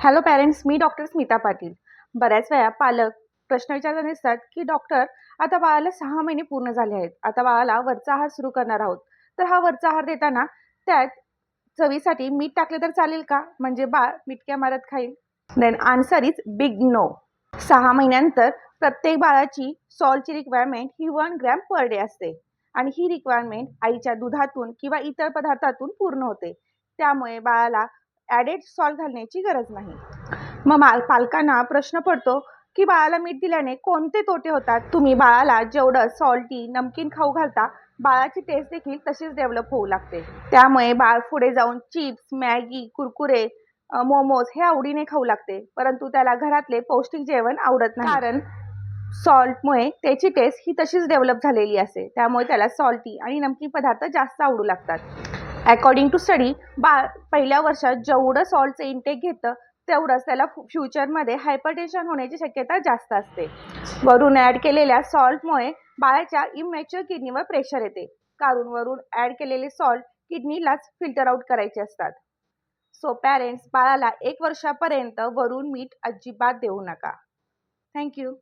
Hello parents मी doctor Smita Patil. बऱ्याच वेळा पालक प्रश्न विचारता दिसतात की डॉक्टर आता बाळाला सहा महिने पूर्ण झाले आहेत. आता बाळाला वरचा आहार सुरू करणार आहोत. तर हा वरचा आहार देताना त्यात चवीसाठी मीठ टाकले तर चालेल का? म्हणजे बाळ मिटक्या मारत खाईल. Then answer is big no सहा महिन्यानंतर प्रत्येक बाळाची सॉल्टची रिक्वायरमेंट ही वन ग्रॅम पर डे असते. आणि ही रिक्वायरमेंट आईच्या दुधातून किंवा इतर पदार्थातून पूर्ण होते. त्यामुळे बाळाला ॲडेड सॉल्ट घालण्याची गरज नाही. मग माल पालकांना प्रश्न पडतो की बाळाला मीठ दिल्याने कोणते तोटे होतात? तुम्ही बाळाला जेवढं सॉल्टी नमकीन खाऊ घालता बाळाची टेस्ट देखील तशीच डेव्हलप होऊ लागते. त्यामुळे बाळ पुढे जाऊन चिप्स मॅगी कुरकुरे मोमोज हे आवडीने खाऊ लागते. परंतु त्याला घरातले पौष्टिक जेवण आवडत नाही. कारण सॉल्टमुळे त्याची टेस्ट ही तशीच डेव्हलप झालेली असते. त्यामुळे त्याला सॉल्टी आणि नमकीन पदार्थ जास्त आवडू लागतात. अकॉर्डिंग टू स्टडी बाळ पहिल्या वर्षात जेवढं सॉल्टचं इंटेक घेतं तेवढंच त्याला फ्युचरमध्ये हायपरटेन्शन होण्याची शक्यता जास्त असते. वरून ॲड केलेल्या सॉल्टमुळे बाळाच्या इमॅच्युअर किडनीवर प्रेशर येते. कारण वरून ॲड केलेले सॉल्ट किडनीलाच फिल्टर आउट करायचे असतात. सो पॅरेंट्स बाळाला एक वर्षापर्यंत वरून मीठ अजिबात देऊ नका. थँक्यू